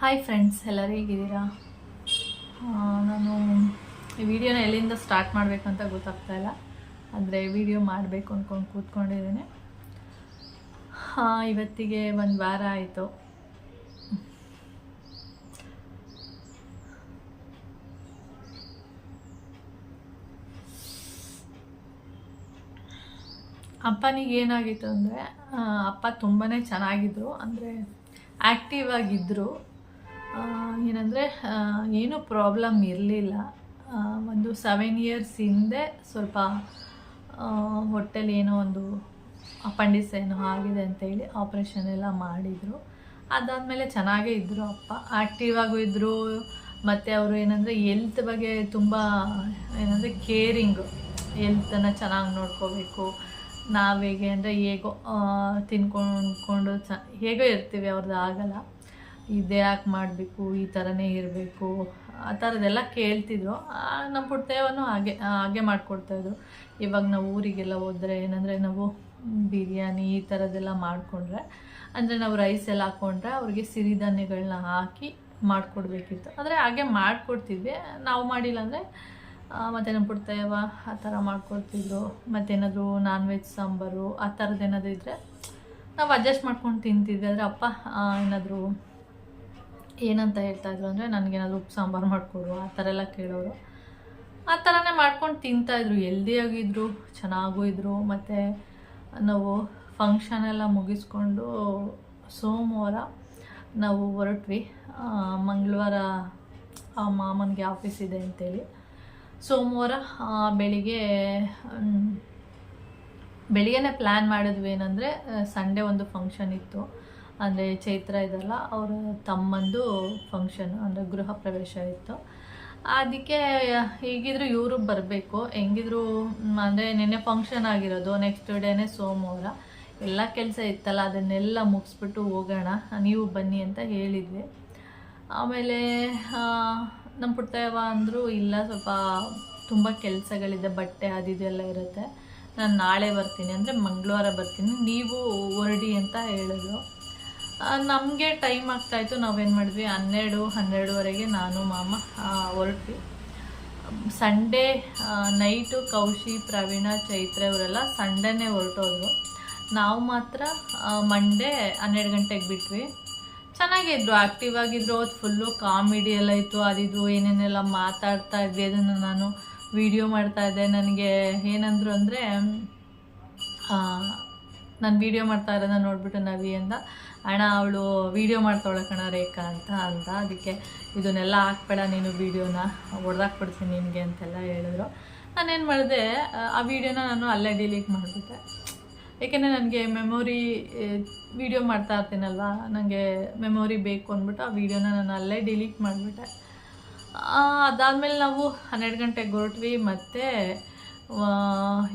Hi friends ಎಲ್ಲರೂ ಹೇಗಿದ್ದೀರಾ? ನಾನು ಈ ವಿಡಿಯೋನ ಎಲ್ಲಿಂದ ಸ್ಟಾರ್ಟ್ ಮಾಡಬೇಕು ಅಂತ ಗೊತ್ತಾಗ್ತಾ ಇಲ್ಲ. ಅಂದರೆ ವಿಡಿಯೋ ಮಾಡಬೇಕು ಅಂದ್ಕೊಂಡು ಕೂತ್ಕೊಂಡಿದ್ದೀನಿ. ಹಾಂ, ಇವತ್ತಿಗೆ ಒಂದು ವಾರ ಆಯಿತು. ಅಪ್ಪನಿಗೆ ಏನಾಗಿತ್ತು ಅಂದರೆ ಅಪ್ಪ ತುಂಬಾ ಚೆನ್ನಾಗಿದ್ರು. ಅಂದರೆ ಆ್ಯಕ್ಟಿವ್ ಆಗಿದ್ದರು ಏನಂದರೆ ಏನೂ ಪ್ರಾಬ್ಲಮ್ ಇರಲಿಲ್ಲ. ಒಂದು ಸೆವೆನ್ ಇಯರ್ಸ್ ಹಿಂದೆ ಸ್ವಲ್ಪ ಹೊಟ್ಟೆಲಿ ಏನೋ ಒಂದು ಅಪಂಡಿಸ್ ಏನೋ ಆಗಿದೆ ಅಂತೇಳಿ ಆಪ್ರೇಷನ್ ಎಲ್ಲ ಮಾಡಿದರು. ಅದಾದಮೇಲೆ ಚೆನ್ನಾಗೇ ಇದ್ದರು ಅಪ್ಪ. ಆ್ಯಕ್ಟಿವ್ ಇದ್ದರು ಮತ್ತು ಅವರು ಏನಂದರೆ ಎಲ್ತ್ ಬಗ್ಗೆ ತುಂಬ, ಏನಂದರೆ ಕೇರಿಂಗು ಎಲ್ತನ್ನು ಚೆನ್ನಾಗಿ ನೋಡ್ಕೋಬೇಕು. ನಾವು ಹೇಗೆ ಅಂದರೆ ಹೇಗೋ ತಿನ್ಕೊಂಡ್ಕೊಂಡು ಚ, ಹೇಗೋ ಇರ್ತೀವಿ ಅವ್ರದ್ದು ಆಗಲ್ಲ. ಇದೇ ಯಾಕೆ ಮಾಡಬೇಕು, ಈ ಥರನೇ ಇರಬೇಕು, ಆ ಥರದ್ದೆಲ್ಲ ಕೇಳ್ತಿದ್ರು. ನಮ್ಮ ಪುಟ್ಟದೇವನು ಹಾಗೆ ಹಾಗೆ ಮಾಡಿಕೊಡ್ತಾಯಿದ್ರು ಇವಾಗ ನಾವು ಊರಿಗೆಲ್ಲ ಹೋದರೆ ಏನಂದರೆ ನಾವು ಬಿರಿಯಾನಿ ಈ ಥರದ್ದೆಲ್ಲ ಮಾಡಿಕೊಂಡ್ರೆ, ಅಂದರೆ ನಾವು ರೈಸ್ ಎಲ್ಲ ಹಾಕ್ಕೊಂಡ್ರೆ ಅವ್ರಿಗೆ ಸಿರಿಧಾನ್ಯಗಳನ್ನ ಹಾಕಿ ಮಾಡಿಕೊಡ್ಬೇಕಿತ್ತು. ಆದರೆ ಹಾಗೆ ಮಾಡಿಕೊಡ್ತಿದ್ವಿ. ನಾವು ಮಾಡಿಲ್ಲ ಅಂದರೆ ಮತ್ತು ನಮ್ಮ ಪುಟ್ಟದೇವ ಆ ಥರ ಮಾಡ್ಕೊಡ್ತಿದ್ರು. ಮತ್ತೇನಾದರೂ ನಾನ್ ವೆಜ್ ಸಾಂಬಾರು ಆ ಥರದ್ದು ಏನಾದರೂ ಇದ್ದರೆ ನಾವು ಅಡ್ಜಸ್ಟ್ ಮಾಡ್ಕೊಂಡು ತಿಂತಿದ್ವಿ. ಆದರೆ ಅಪ್ಪ ಏನಾದರೂ ಏನಂತ ಹೇಳ್ತಾಯಿದ್ರು ಅಂದರೆ ನನಗೇನಾದ್ರು ಉಪ್ಪು ಸಾಂಬಾರು ಮಾಡಿಕೊಡು, ಆ ಥರ ಎಲ್ಲ ಕೇಳೋರು. ಆ ಥರನೇ ಮಾಡ್ಕೊಂಡು ತಿಂತಾಯಿದ್ರು ಎಲ್ದಿಯಾಗಿದ್ದರು ಚೆನ್ನಾಗೂ ಇದ್ದರು ಮತ್ತು ನಾವು ಫಂಕ್ಷನ್ ಎಲ್ಲ ಮುಗಿಸ್ಕೊಂಡು ಸೋಮವಾರ ನಾವು ಹೊರಟ್ವಿ. ಮಂಗಳವಾರ ಆ ಮಾಮನಿಗೆ ಆಫೀಸ್ ಇದೆ ಅಂತೇಳಿ. ಸೋಮವಾರ ಬೆಳಿಗ್ಗೆ ಬೆಳಿಗ್ಗೆನೆ ಪ್ಲ್ಯಾನ್ ಮಾಡಿದ್ವಿ ಏನಂದರೆ, ಸಂಡೇ ಒಂದು ಫಂಕ್ಷನ್ ಇತ್ತು. ಅಂದರೆ ಚೈತ್ರ ಇದಲ್ಲ, ಅವರ ತಮ್ಮಂದು ಫಂಕ್ಷನ್ ಅಂದರೆ ಗೃಹ ಪ್ರವೇಶ ಇತ್ತು. ಅದಕ್ಕೆ ಈಗಿದ್ರು ಇವರು ಬರಬೇಕು. ಹೆಂಗಿದ್ರು, ಅಂದರೆ ನಿನ್ನೆ ಫಂಕ್ಷನ್ ಆಗಿರೋದು ನೆಕ್ಸ್ಟ್ ಡೇನೇ ಸೋಮವಾರ. ಎಲ್ಲ ಕೆಲಸ ಇತ್ತಲ್ಲ, ಅದನ್ನೆಲ್ಲ ಮುಗಿಸ್ಬಿಟ್ಟು ಹೋಗೋಣ, ನೀವು ಬನ್ನಿ ಅಂತ ಹೇಳಿದ್ವಿ. ಆಮೇಲೆ ನಮ್ಮ ಪುಟ್ಟಯವ ಅಂದರು, ಇಲ್ಲ, ಸ್ವಲ್ಪ ತುಂಬ ಕೆಲಸಗಳಿದೆ, ಬಟ್ಟೆ ಅದು ಇದೆಲ್ಲ ಇರುತ್ತೆ. ನಾನು ನಾಳೆ ಬರ್ತೀನಿ, ಅಂದರೆ ಮಂಗಳವಾರ ಬರ್ತೀನಿ. ನೀವು ಹೊರಡಿ ಅಂತ ಹೇಳಿದ್ರು. ನಮಗೆ ಟೈಮ್ ಆಗ್ತಾಯಿತ್ತು ನಾವೇನು ಮಾಡಿದ್ವಿ? ಹನ್ನೆರಡು, ಹನ್ನೆರಡುವರೆಗೆ ನಾನು, ಮಾಮ ಹೊರಟ್ವಿ. ಸಂಡೇ ನೈಟು ಕೌಶಿ, ಪ್ರವೀಣ, ಚೈತ್ರ ಇವರೆಲ್ಲ ಸಂಡೇನೇ ಹೊರಟೋದ್ರು. ನಾವು ಮಾತ್ರ ಮಂಡೇ ಹನ್ನೆರಡು ಗಂಟೆಗೆ ಬಿಟ್ವಿ. ಚೆನ್ನಾಗಿದ್ರು. ಆ್ಯಕ್ಟಿವ್ ಆಗಿದ್ರು. ಅದು ಫುಲ್ಲು ಕಾಮಿಡಿ ಎಲ್ಲ ಇತ್ತು. ಅದಿದು ಏನೇನೆಲ್ಲ ಮಾತಾಡ್ತಾ ಇದ್ವಿ. ಅದನ್ನು ನಾನು ವಿಡಿಯೋ ಮಾಡ್ತಾ ಇದ್ದೆ. ನನಗೆ ಏನಂದ್ರು ಅಂದರೆ ನಾನು ವಿಡಿಯೋ ಮಾಡ್ತಾ ಇರೋದನ್ನ ನೋಡ್ಬಿಟ್ಟು ನವಿ ಅಂದ ಅಣ್ಣ ಅವಳು ವಿಡಿಯೋ ಮಾಡ್ತಾವಳ ರೇಖಾ ಅಂತ ಅಂತ. ಅದಕ್ಕೆ ಇದನ್ನೆಲ್ಲ ಹಾಕ್ಬೇಡ, ನೀನು ವೀಡಿಯೋನ ಹೊಡೆದಾಕ್ಬಿಡ್ತೀನಿ ನಿನಗೆ ಅಂತೆಲ್ಲ ಹೇಳಿದ್ರು. ನಾನೇನು ಮಾಡಿದೆ, ಆ ವಿಡಿಯೋನ ನಾನು ಅಲ್ಲೇ ಡಿಲೀಟ್ ಮಾಡಿಬಿಟ್ಟೆ. ಏಕೆಂದರೆ ನನಗೆ ಮೆಮೊರಿ ವೀಡಿಯೋ ಮಾಡ್ತಾ ಇರ್ತೀನಲ್ವ ನನಗೆ ಮೆಮೊರಿ ಬೇಕು ಅಂದ್ಬಿಟ್ಟು ಆ ವಿಡಿಯೋನ ನಾನು ಅಲ್ಲೇ ಡಿಲೀಟ್ ಮಾಡಿಬಿಟ್ಟೆ. ಅದಾದಮೇಲೆ ನಾವು ಹನ್ನೆರಡು ಗಂಟೆಗೆ ಹೊರಟ್ವಿ, ಮತ್ತು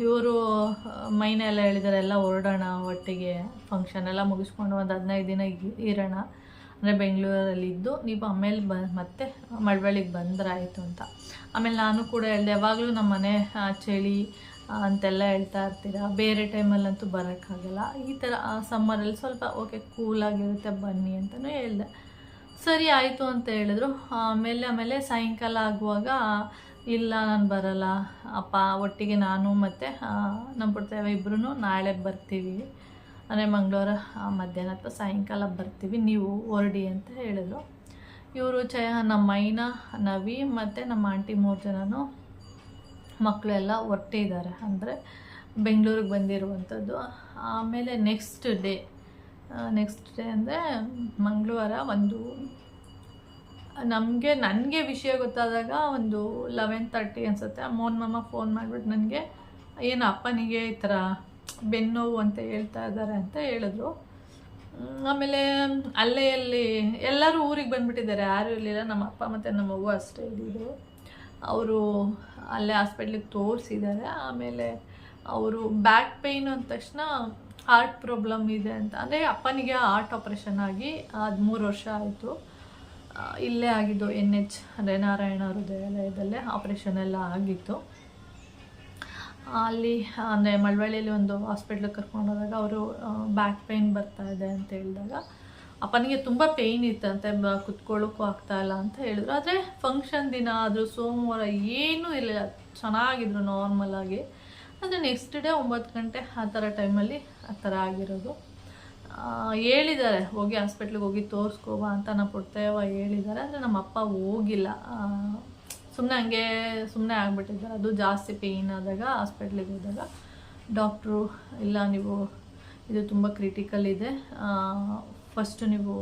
ಇವರು ಮೈನ ಎಲ್ಲ ಹೇಳಿದಾರೆ, ಎಲ್ಲ ಹೊರಡೋಣ, ಒಟ್ಟಿಗೆ ಫಂಕ್ಷನ್ ಎಲ್ಲ ಮುಗಿಸ್ಕೊಂಡು ಒಂದು ಹದಿನೈದು ದಿನ ಇರೋಣ. ಅಂದರೆ ಬೆಂಗಳೂರಲ್ಲಿ ಇದ್ದು, ನೀವು ಆಮೇಲೆ ಬ, ಮತ್ತೆ ಮಳವಳ್ಳಿಗೆ ಬಂದ್ರಾಯಿತು ಅಂತ. ಆಮೇಲೆ ನಾನು ಕೂಡ ಹೇಳಿದೆ, ಯಾವಾಗಲೂ ನಮ್ಮ ಮನೆ ಚಳಿ ಅಂತೆಲ್ಲ ಹೇಳ್ತಾ ಇರ್ತೀರಾ? ಬೇರೆ ಟೈಮಲ್ಲಂತೂ ಬರೋಕ್ಕಾಗಲ್ಲ. ಈ ಥರ ಸಮ್ಮರಲ್ಲಿ ಸ್ವಲ್ಪ ಓಕೆ ಕೂಲಾಗಿರುತ್ತೆ ಬನ್ನಿ ಅಂತಲೂ ಹೇಳಿದೆ. ಸರಿ, ಆಯಿತು ಅಂತ ಹೇಳಿದ್ರು. ಆಮೇಲೆ ಆಮೇಲೆ ಸಾಯಂಕಾಲ ಆಗುವಾಗ ಇಲ್ಲ, ನಾನು ಬರಲ್ಲ. ಅಪ್ಪ, ಒಟ್ಟಿಗೆ ನಾನು ಮತ್ತು ನಮ್ಮ ಪುಟ್ಟದೇವ ಇಬ್ಬರೂ ನಾಳೆ ಬರ್ತೀವಿ. ಅಂದರೆ ಮಂಗಳವಾರ ಮಧ್ಯಾಹ್ನ ಅಥವಾ ಸಾಯಂಕಾಲ ಬರ್ತೀವಿ. ನೀವು ಹೊರಡಿ ಅಂತ ಹೇಳಿದ್ರು. ಇವರು ಚಯ ನಮ್ಮ ಮೈನ ನವಿ ಮತ್ತು ನಮ್ಮ ಆಂಟಿ ಮೂರು ಜನನು ಮಕ್ಕಳೆಲ್ಲ ಹೊರಟಿದ್ದಾರೆ ಅಂದರೆ ಬೆಂಗಳೂರಿಗೆ ಬಂದಿರುವಂಥದ್ದು. ಆಮೇಲೆ ನೆಕ್ಸ್ಟ್ ಡೇ ನೆಕ್ಸ್ಟ್ ಡೇ ಅಂದರೆ ಮಂಗಳವಾರ ಒಂದು ನಮಗೆ, ನನಗೆ ವಿಷಯ ಗೊತ್ತಾದಾಗ ಒಂದು ಲೆವೆನ್ ತರ್ಟಿ ಅನಿಸುತ್ತೆ. ಮೋನ್ ಮಾಮ ಫೋನ್ ಮಾಡಿಬಿಟ್ಟು ನನಗೆ, ಏನು ಅಪ್ಪನಿಗೆ ಈ ಥರ ಬೆನ್ನೋವು ಅಂತ ಹೇಳ್ತಾ ಇದ್ದಾರೆ ಅಂತ ಹೇಳಿದ್ರು. ಆಮೇಲೆ ಅಲ್ಲೇ ಅಲ್ಲಿ ಎಲ್ಲರೂ ಊರಿಗೆ ಬಂದುಬಿಟ್ಟಿದ್ದಾರೆ. ಯಾರೂ ಇರಲಿಲ್ಲ. ನಮ್ಮ ಅಪ್ಪ ಮತ್ತು ನಮ್ಮ ಅವ್ವ ಅಷ್ಟೇ ಇದ್ದಿದ್ದರು ಅವರು ಅಲ್ಲೇ ಹಾಸ್ಪಿಟ್ಲಿಗೆ ತೋರಿಸಿದ್ದಾರೆ. ಆಮೇಲೆ ಅವರು ಬ್ಯಾಕ್ ಪೇಯ್ನ್ ಅಂದ ತಕ್ಷಣ ಹಾರ್ಟ್ ಪ್ರಾಬ್ಲಮ್ ಇದೆ ಅಂತ. ಅಂದರೆ ಅಪ್ಪನಿಗೆ ಹಾರ್ಟ್ ಆಪ್ರೇಷನ್ ಆಗಿ ಅದು ಮೂರು ವರ್ಷ ಆಯಿತು. ಇಲ್ಲೇ ಆಗಿದ್ದು ಎನ್ ಎಚ್ ಅಂದರೆ ನಾರಾಯಣ ಹೃದಯಾಲಯದಲ್ಲೇ ಆಪ್ರೇಷನ್ ಎಲ್ಲ ಆಗಿತ್ತು. ಅಲ್ಲಿ, ಅಂದರೆ ಮಳವಳ್ಳಿಯಲ್ಲಿ ಒಂದು ಹಾಸ್ಪಿಟ್ಲಿಗೆ ಕರ್ಕೊಂಡೋದಾಗ ಅವರು ಬ್ಯಾಕ್ ಪೇಯ್ನ್ ಬರ್ತಾ ಇದೆ ಅಂತ ಹೇಳಿದಾಗ ಅಪ್ಪನಿಗೆ ತುಂಬ ಪೇಯ್ನ್ ಇತ್ತಂತೆ ಬ, ಕುತ್ಕೊಳ್ಳೋಕ್ಕೂ ಇಲ್ಲ ಅಂತ ಹೇಳಿದ್ರು. ಆದರೆ ಫಂಕ್ಷನ್ ದಿನ ಆದರೂ ಸೋಮವಾರ ಏನೂ ಇರಲಿಲ್ಲ ಚೆನ್ನಾಗಿದ್ರು ನಾರ್ಮಲ್ ಆಗಿ. ಆದರೆ ನೆಕ್ಸ್ಟ್ ಡೇ ಒಂಬತ್ತು ಗಂಟೆ ಆ ಥರ ಟೈಮಲ್ಲಿ ಆ ಥರ ಆಗಿರೋದು. ಹೇಳಿದ್ದಾರೆ, ಹೋಗಿ ಹಾಸ್ಪಿಟ್ಲಿಗೆ ಹೋಗಿ ತೋರಿಸ್ಕೋಬಾ ಅಂತ ನಮ್ಮ ಪುಟ್ಟಯವ ಹೇಳಿದ್ದಾರೆ ಅಂದರೆ ನಮ್ಮ ಅಪ್ಪ ಹೋಗಿಲ್ಲ. ಸುಮ್ಮನೆ ಹಂಗೆ ಸುಮ್ಮನೆ ಆಗಿಬಿಟ್ಟಿದ್ದಾರೆ. ಅದು ಜಾಸ್ತಿ ಪೇಯ್ನ್ ಆದಾಗ ಹಾಸ್ಪಿಟ್ಲಿಗೆ ಹೋದಾಗ. ಡಾಕ್ಟ್ರು ಇಲ್ಲ ನೀವು, ಇದು ತುಂಬ ಕ್ರಿಟಿಕಲ್ ಇದೆ. ಫಸ್ಟು ನೀವು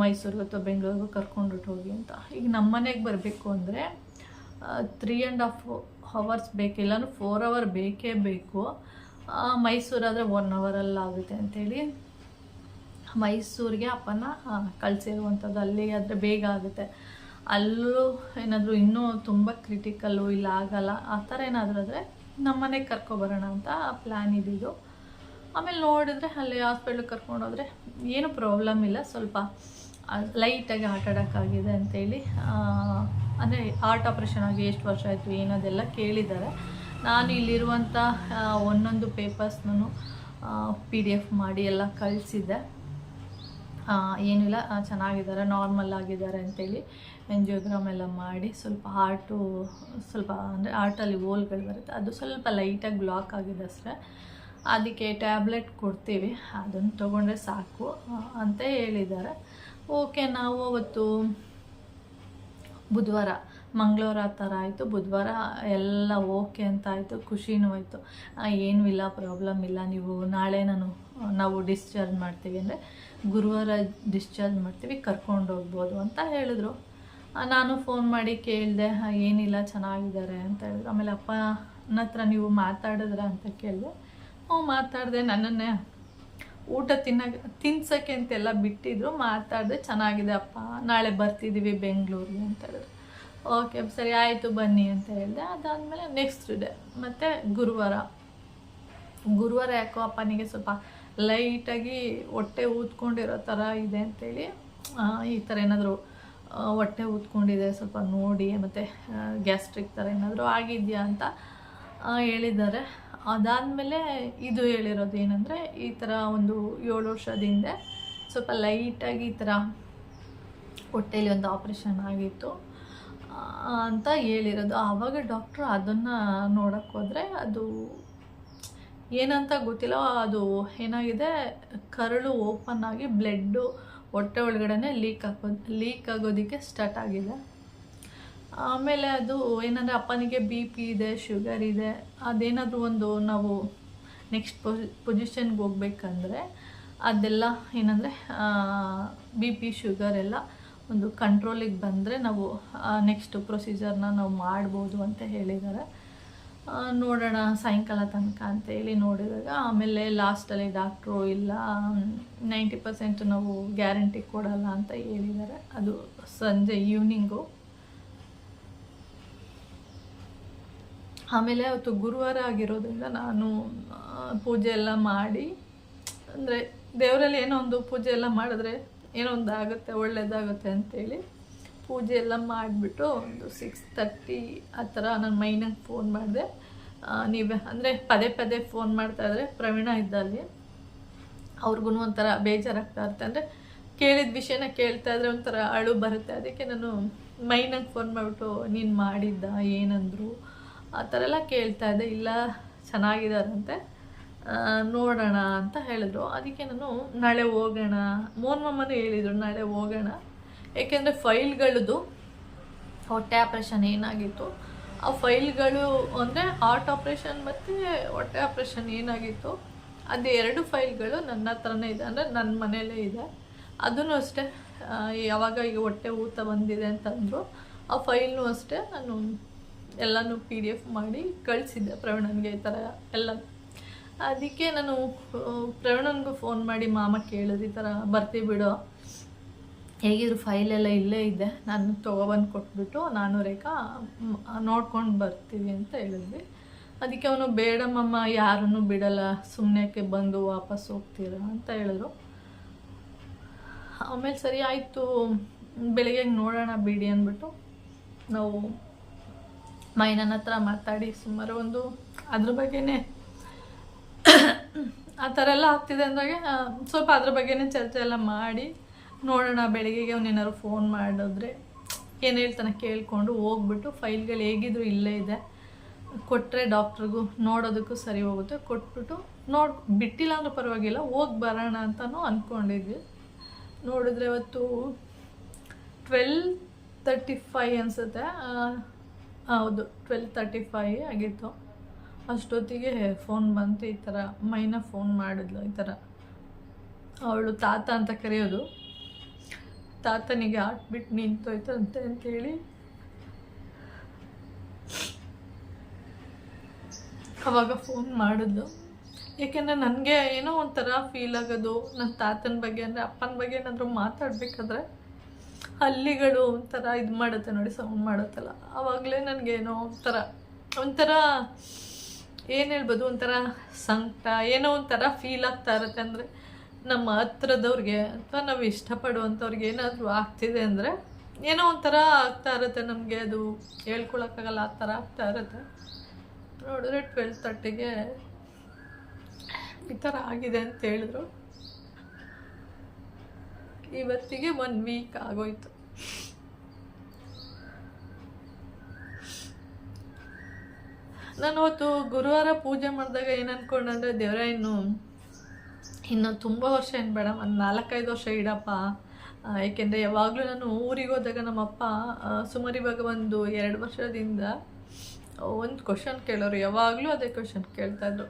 ಮೈಸೂರು ಮೈಸೂರಿಗೆ ಅಥವಾ ಬೆಂಗಳೂರಿಗೂ ಕರ್ಕೊಂಡ್ಬಿಟ್ಟು ಹೋಗಿ ಅಂತ. ಈಗ ನಮ್ಮ ಮನೆಗೆ ಬರಬೇಕು ಅಂದರೆ ತ್ರೀ ಆ್ಯಂಡ್ ಹಾಫ್ ಹವರ್ಸ್ ಬೇಕಿಲ್ಲ ಫೋರ್ ಅವರ್ ಬೇಕೇ ಬೇಕು. ಮೈಸೂರಾದರೆ ಒನ್ ಅವರಲ್ಲಿ ಆಗುತ್ತೆ ಅಂಥೇಳಿ ಮೈಸೂರಿಗೆ ಅಪ್ಪನ ಕಳಿಸಿರುವಂಥದ್ದು ಅಲ್ಲಿ ಆದರೆ ಬೇಗ ಆಗುತ್ತೆ. ಅಲ್ಲೂ ಏನಾದರೂ ಇನ್ನೂ ತುಂಬ ಕ್ರಿಟಿಕಲ್ಲು ಇಲ್ಲ ಆಗಲ್ಲ, ಆ ಥರ ಏನಾದರೂ ಆದರೆ ನಮ್ಮ ಮನೆಗೆ ಕರ್ಕೊಬರೋಣ ಅಂತ ಪ್ಲ್ಯಾನ್ ಇದ್ದಿದ್ದು ಆಮೇಲೆ ನೋಡಿದ್ರೆ ಅಲ್ಲಿ ಹಾಸ್ಪಿಟ್ಲಿಗೆ ಕರ್ಕೊಂಡೋದ್ರೆ ಏನು ಪ್ರಾಬ್ಲಮ್ ಇಲ್ಲ, ಸ್ವಲ್ಪ ಲೈಟಾಗಿ ಆಟ ಆಡೋಕ್ಕಾಗಿದೆ ಅಂತೇಳಿ ಅಂದರೆ ಹಾರ್ಟ್ ಆಪ್ರೇಷನ್ ಆಗಿ ಎಷ್ಟು ವರ್ಷ ಆಯಿತು ಏನೋದೆಲ್ಲ ಕೇಳಿದ್ದಾರೆ. ನಾನು ಇಲ್ಲಿರುವಂಥ ಒಂದೊಂದು ಪೇಪರ್ಸ್ನೂ ಪಿ ಡಿ ಎಫ್ ಮಾಡಿ ಎಲ್ಲ ಕಳಿಸಿದ್ದೆ. ಏನಿಲ್ಲ ಚೆನ್ನಾಗಿದ್ದಾರೆ, ನಾರ್ಮಲ್ ಆಗಿದ್ದಾರೆ ಅಂತೇಳಿ ಎಂಜಿಯೋಗ್ರಾಮ್ ಎಲ್ಲ ಮಾಡಿ ಸ್ವಲ್ಪ ಹಾರ್ಟು, ಸ್ವಲ್ಪ ಅಂದರೆ ಹಾರ್ಟಲ್ಲಿ ಹೋಲ್ಗಳು ಬರುತ್ತೆ. ಅದು ಸ್ವಲ್ಪ ಲೈಟಾಗಿ ಬ್ಲಾಕ್ ಆಗಿದೆ ಅಷ್ಟೇ. ಅದಕ್ಕೆ ಟ್ಯಾಬ್ಲೆಟ್ ಕೊಡ್ತೀವಿ. ಅದನ್ನು ತೊಗೊಂಡ್ರೆ ಸಾಕು ಅಂತ ಹೇಳಿದ್ದಾರೆ. ಓಕೆ, ನಾವು ಅವತ್ತು ಬುಧವಾರ ಮಂಗಳವಾರ ಆ ಥರ ಆಯಿತು, ಬುಧವಾರ ಎಲ್ಲ ಓಕೆ ಅಂತ ಆಯಿತು, ಖುಷಿನೂ ಆಯಿತು. ಏನೂ ಇಲ್ಲ, ಪ್ರಾಬ್ಲಮ್ ಇಲ್ಲ. ನೀವು ನಾಳೆ ನಾನು, ನಾವು ಡಿಸ್ಚಾರ್ಜ್ ಮಾಡ್ತೀವಿ ಅಂದರೆ ಗುರುವಾರ ಡಿಸ್ಚಾರ್ಜ್ ಮಾಡ್ತೀವಿ, ಕರ್ಕೊಂಡು ಹೋಗ್ಬೋದು ಅಂತ ಹೇಳಿದ್ರು. ನಾನು ಫೋನ್ ಮಾಡಿ ಕೇಳಿದೆ ಏನಿಲ್ಲ, ಚೆನ್ನಾಗಿದ್ದಾರೆ ಅಂತ ಹೇಳಿದ್ರು. ಆಮೇಲೆ ಅಪ್ಪನ ಹತ್ರ ನೀವು ಮಾತಾಡಿದ್ರ ಅಂತ ಕೇಳಿದೆ. ಹ್ಞೂ, ಮಾತಾಡಿದೆ. ನನ್ನನ್ನೇ ಊಟ ತಿನ್ನಕ್ಕೆ ತಿನ್ಸೋಕ್ಕೆ ಅಂತೆಲ್ಲ ಬಿಟ್ಟಿದ್ರು, ಮಾತಾಡಿದೆ, ಚೆನ್ನಾಗಿದೆ ಅಪ್ಪ. ನಾಳೆ ಬರ್ತಿದ್ದೀವಿ ಬೆಂಗಳೂರಿಗೆ ಅಂತ ಹೇಳಿದ್ರು. ಓಕೆ ಸರಿ ಆಯಿತು ಬನ್ನಿ ಅಂತ ಹೇಳಿದೆ. ಅದಾದಮೇಲೆ ನೆಕ್ಸ್ಟ್ ಡೇ ಮತ್ತು ಗುರುವಾರ. ಗುರುವಾರ ಯಾಕೋ ಅಪ್ಪನಿಗೆ ಸ್ವಲ್ಪ ಲೈಟಾಗಿ ಹೊಟ್ಟೆ ಊದ್ಕೊಂಡಿರೋ ಥರ ಇದೆ ಅಂತೇಳಿ ಆ, ಈ ಥರ ಏನಾದರೂ ಹೊಟ್ಟೆ ಊದ್ಕೊಂಡಿದೆ ಸ್ವಲ್ಪ ನೋಡಿ ಮತ್ತು ಗ್ಯಾಸ್ಟ್ರಿಕ್ ಥರ ಏನಾದರೂ ಆಗಿದೆಯಾ ಅಂತ ಹೇಳಿದ್ದಾರೆ. ಅದಾದಮೇಲೆ ಇದು ಹೇಳಿರೋದು ಏನಂದರೆ ಈ ಥರ ಒಂದು ಏಳು ವರ್ಷದ ಹಿಂದೆ ಸ್ವಲ್ಪ ಲೈಟಾಗಿ ಈ ಥರ ಹೊಟ್ಟೆಯಲ್ಲಿ ಒಂದು ಆಪ್ರೇಷನ್ ಆಗಿತ್ತು. ಅಂತ ಹೇಳಿರೋದು. ಆವಾಗ ಡಾಕ್ಟ್ರು ಅದನ್ನು ನೋಡೋಕ್ಕೆ ಹೋದರೆ ಅದು ಏನಂತ ಗೊತ್ತಿಲ್ಲ. ಅದು ಏನಾಗಿದೆ? ಕರಳು ಓಪನ್ ಆಗಿ ಬ್ಲಡ್ಡು ಹೊಟ್ಟೆ ಒಳಗಡೆ ಲೀಕ್ ಆಗೋದು ಲೀಕ್ ಆಗೋದಕ್ಕೆ ಸ್ಟಾರ್ಟ್ ಆಗಿದೆ. ಆಮೇಲೆ ಅದು ಏನಂದರೆ ಅಪ್ಪನಿಗೆ ಬಿ ಪಿ ಇದೆ, ಶುಗರ್ ಇದೆ. ಅದೇನಾದರೂ ಒಂದು ನಾವು ನೆಕ್ಸ್ಟ್ ಪೊಸಿ ಪೊಸಿಷನ್ಗೆ ಹೋಗ್ಬೇಕಂದ್ರೆ ಅದೆಲ್ಲ ಏನಂದರೆ ಬಿ ಪಿ ಶುಗರ್ ಎಲ್ಲ ಒಂದು ಕಂಟ್ರೋಲಿಗೆ ಬಂದರೆ ನಾವು ನೆಕ್ಸ್ಟ್ ಪ್ರೊಸೀಜರ್ನ ನಾವು ಮಾಡ್ಬೋದು ಅಂತ ಹೇಳಿದ್ದಾರೆ. ನೋಡೋಣ ಸಾಯಂಕಾಲ ತನಕ ಅಂತ ಹೇಳಿ ನೋಡಿದಾಗ, ಆಮೇಲೆ ಲಾಸ್ಟಲ್ಲಿ ಡಾಕ್ಟ್ರು ಇಲ್ಲ ನೈಂಟಿ ಪರ್ಸೆಂಟ್ ನಾವು ಗ್ಯಾರಂಟಿ ಕೊಡಲ್ಲ ಅಂತ ಹೇಳಿದ್ದಾರೆ. ಅದು ಸಂಜೆ ಈವ್ನಿಂಗು ಆಮೇಲೆ ಅವತ್ತು ಗುರುವಾರ ಆಗಿರೋದ್ರಿಂದ ನಾನು ಪೂಜೆ ಎಲ್ಲ ಮಾಡಿ, ಅಂದರೆ ದೇವರಲ್ಲಿ ಏನೋ ಒಂದು ಪೂಜೆ ಎಲ್ಲ ಮಾಡಿದ್ರೆ ಏನೋ ಒಂದು ಆಗುತ್ತೆ ಒಳ್ಳೇದಾಗುತ್ತೆ ಅಂತೇಳಿ ಪೂಜೆ ಎಲ್ಲ ಮಾಡಿಬಿಟ್ಟು ಒಂದು ಸಿಕ್ಸ್ ತರ್ಟಿ ಆ ಥರ ನಾನು ಮೈನಂಗೆ ಫೋನ್ ಮಾಡಿದೆ. ನೀವೇ, ಅಂದರೆ ಪದೇ ಪದೇ ಫೋನ್ ಮಾಡ್ತಾ ಮಾಡ್ತಾಯಿದ್ರೆ ಪ್ರವೀಣ ಇದ್ದಲ್ಲಿ ಅವ್ರಿಗೂ ಒಂಥರ ಬೇಜಾರಾಗ್ತಾ ಇರುತ್ತೆ. ಅಂದರೆ ಕೇಳಿದ ವಿಷಯನ ಕೇಳ್ತಾ ಇದ್ರೆ ಒಂಥರ ಅಳು ಬರುತ್ತೆ. ಅದಕ್ಕೆ ನಾನು ಮೈನಂಗೆ ಫೋನ್ ಮಾಡಿಬಿಟ್ಟು ನೀನು ಮಾಡಿದ್ದ, ಏನಂದರು ಆ ಥರ ಎಲ್ಲ ಕೇಳ್ತಾ ಇದ್ದೆ. ಇಲ್ಲ ಚೆನ್ನಾಗಿದ್ದಾರಂತೆ ನೋಡೋಣ ಅಂತ ಹೇಳಿದ್ರು. ಅದಕ್ಕೆ ನಾನು, ನಾಳೆ ಹೋಗೋಣ. ಮೋನ್ ಮಮ್ಮನೂ ಹೇಳಿದರು, ನಾಳೆ ಹೋಗೋಣ. ಏಕೆಂದರೆ ಫೈಲ್ಗಳದ್ದು ಹೊಟ್ಟೆ ಆಪ್ರೇಷನ್ ಏನಾಗಿತ್ತು? ಆ ಫೈಲ್ಗಳು ಅಂದರೆ ಹಾರ್ಟ್ ಆಪ್ರೇಷನ್ ಮತ್ತು ಹೊಟ್ಟೆ ಆಪ್ರೇಷನ್ ಏನಾಗಿತ್ತು? ಅದು ಎರಡು ಫೈಲ್ಗಳು ನನ್ನ ಹತ್ರನೇ ಇದೆ, ಅಂದರೆ ನನ್ನ ಮನೆಯಲ್ಲೇ ಇದೆ. ಅದನ್ನು ಅಷ್ಟೇ ಯಾವಾಗ ಈಗ ಹೊಟ್ಟೆ ಊತ ಬಂದಿದೆ ಅಂತಂದರು, ಆ ಫೈಲ್ನೂ ಅಷ್ಟೇ ನಾನು ಎಲ್ಲನೂ ಪಿ ಡಿ ಎಫ್ ಮಾಡಿ ಕಳಿಸಿದ್ದೆ ಪ್ರವೀಣನಿಗೆ ಈ ಥರ ಎಲ್ಲ. ಅದಕ್ಕೆ ನಾನು ಪ್ರವಣನ್ಗೂ ಫೋನ್ ಮಾಡಿ, ಮಾಮ ಕೇಳಿದ್ರು ಈ ಥರ ಬರ್ತೀವಿ ಬಿಡು. ಹೇಗಿದ್ರು ಫೈಲೆಲ್ಲ ಇಲ್ಲೇ ಇದೆ. ನಾನು ತೊಗೊಬಂದು ಕೊಟ್ಬಿಟ್ಟು, ನಾನು ರೇಖಾ ನೋಡ್ಕೊಂಡು ಬರ್ತೀವಿ ಅಂತ ಹೇಳಿದ್ವಿ. ಅದಕ್ಕೆ ಅವನು, ಬೇಡಮ್ಮಮ್ಮ, ಯಾರನ್ನು ಬಿಡಲ್ಲ. ಸುಮ್ಮನೆಕ್ಕೆ ಬಂದು ವಾಪಸ್ ಹೋಗ್ತೀರಾ? ಅಂತ ಹೇಳಿದ್ರು. ಆಮೇಲೆ ಸರಿ ಆಯಿತು. ಬೆಳಿಗ್ಗೆ ನೋಡೋಣ ಬಿಡಿ ಅಂದ್ಬಿಟ್ಟು, ನಾವು ಮೈನನ ಹತ್ರ ಮಾತಾಡಿ ಸುಮಾರು ಒಂದು, ಅದ್ರ ಬಗ್ಗೆನೇ ಆ ಥರ ಎಲ್ಲ ಆಗ್ತಿದೆ ಅಂದಾಗ ಸ್ವಲ್ಪ ಅದ್ರ ಬಗ್ಗೆನೇ ಚರ್ಚೆ ಎಲ್ಲ ಮಾಡಿ ನೋಡೋಣ, ಬೆಳಿಗ್ಗೆಗೆ ಅವನೇನಾದ್ರು ಫೋನ್ ಮಾಡಿದ್ರೆ. ಏನು ಹೇಳ್ತಾನೆ ಕೇಳಿಕೊಂಡು ಹೋಗ್ಬಿಟ್ಟು ಫೈಲ್ಗಳು ಹೇಗಿದ್ರು ಇಲ್ಲೇ ಇದೆ. ಕೊಟ್ಟರೆ ಡಾಕ್ಟ್ರಿಗೂ ನೋಡೋದಕ್ಕೂ ಸರಿ ಹೋಗುತ್ತೆ. ಕೊಟ್ಬಿಟ್ಟು ನೋಡಿ, ಬಿಟ್ಟಿಲ್ಲ ಅಂದ್ರೆ ಪರವಾಗಿಲ್ಲ, ಹೋಗಿ ಬರೋಣ ಅಂತಲೂ ಅಂದ್ಕೊಂಡಿದ್ವಿ ನೋಡಿದ್ರೆ ಇವತ್ತು ಟ್ವೆಲ್ ತರ್ಟಿ ಫೈ ಅನಿಸುತ್ತೆ ಹೌದು ಟ್ವೆಲ್ ತರ್ಟಿ ಫೈ ಆಗಿತ್ತು. ಅಷ್ಟೊತ್ತಿಗೆ ಫೋನ್ ಬಂತು, ಈ ಥರ ಮೈನ ಫೋನ್ ಮಾಡಿದ್ಲು, ಈ ಥರ. ಅವಳು ತಾತ ಅಂತ ಕರೆಯೋದು. ತಾತನಿಗೆ ಹಾರ್ಟ್ ಬಿಟ್ಟು ಅಂತ ಅಂತೇಳಿ. ಅವಾಗ ಫೋನ್ ಮಾಡಿದ್ಲು. ಏಕೆಂದರೆ ನನಗೆ ಏನೋ ಒಂಥರ ಫೀಲ್ ಆಗೋದು ನನ್ನ ತಾತನ ಬಗ್ಗೆ ಅಂದರೆ ಅಪ್ಪನ ಬಗ್ಗೆ ಏನಾದರೂ ಮಾತಾಡಬೇಕಾದ್ರೆ ಹಲ್ಲಿಗಳು ಒಂಥರ ಇದು ಮಾಡುತ್ತೆ ನೋಡಿ ಸೌಂಡ್ ಮಾಡುತ್ತಲ್ಲ. ಆವಾಗಲೇ ನನಗೇನೋ ಒಂಥರ ಒಂಥರ ಏನು ಹೇಳ್ಬೋದು ಒಂಥರ ಸಂಕಟ, ಏನೋ ಒಂಥರ ಫೀಲ್ ಆಗ್ತಾ ಇರುತ್ತೆ ಅಂದರೆ ನಮ್ಮ ಹತ್ರದವ್ರಿಗೆ ಅಥವಾ ನಾವು ಇಷ್ಟಪಡುವಂಥವ್ರಿಗೆ ಏನಾದರೂ ಆಗ್ತಿದೆ ಅಂದರೆ ಏನೋ ಒಂಥರ ಆಗ್ತಾ ಇರುತ್ತೆ ನಮಗೆ ಅದು ಹೇಳ್ಕೊಳಕ್ಕಾಗಲ್ಲ, ಆ ಥರ ಆಗ್ತಾ ಇರುತ್ತೆ. ನೋಡಿದ್ರೆ ಟ್ವೆಲ್ ತರ್ಟಿಗೆ ಈ ಥರ ಆಗಿದೆ ಅಂತ ಹೇಳಿದ್ರು. ಇವತ್ತಿಗೆ ಒನ್ ವೀಕ್ ಆಗೋಯ್ತು. ನಾನು ಅವತ್ತು ಗುರುವಾರ ಪೂಜೆ ಮಾಡಿದಾಗ ಏನು ಅಂದ್ಕೊಂಡೆ ದೇವರ, ಇನ್ನು ಇನ್ನು ತುಂಬ ವರ್ಷ ಏನು ಬೇಡ, ಒಂದು ನಾಲ್ಕೈದು ವರ್ಷ ಇಡಪ್ಪ. ಏಕೆಂದರೆ ಯಾವಾಗಲೂ ನಾನು ಊರಿಗೆ ಹೋದಾಗ ನಮ್ಮಪ್ಪ ಸುಮಾರು ಇವಾಗ ಒಂದು ಎರಡು ವರ್ಷದಿಂದ ಒಂದು ಕ್ವಶನ್ ಕೇಳೋರು. ಯಾವಾಗಲೂ ಅದೇ ಕ್ವಶನ್ ಕೇಳ್ತಾಯಿದ್ರು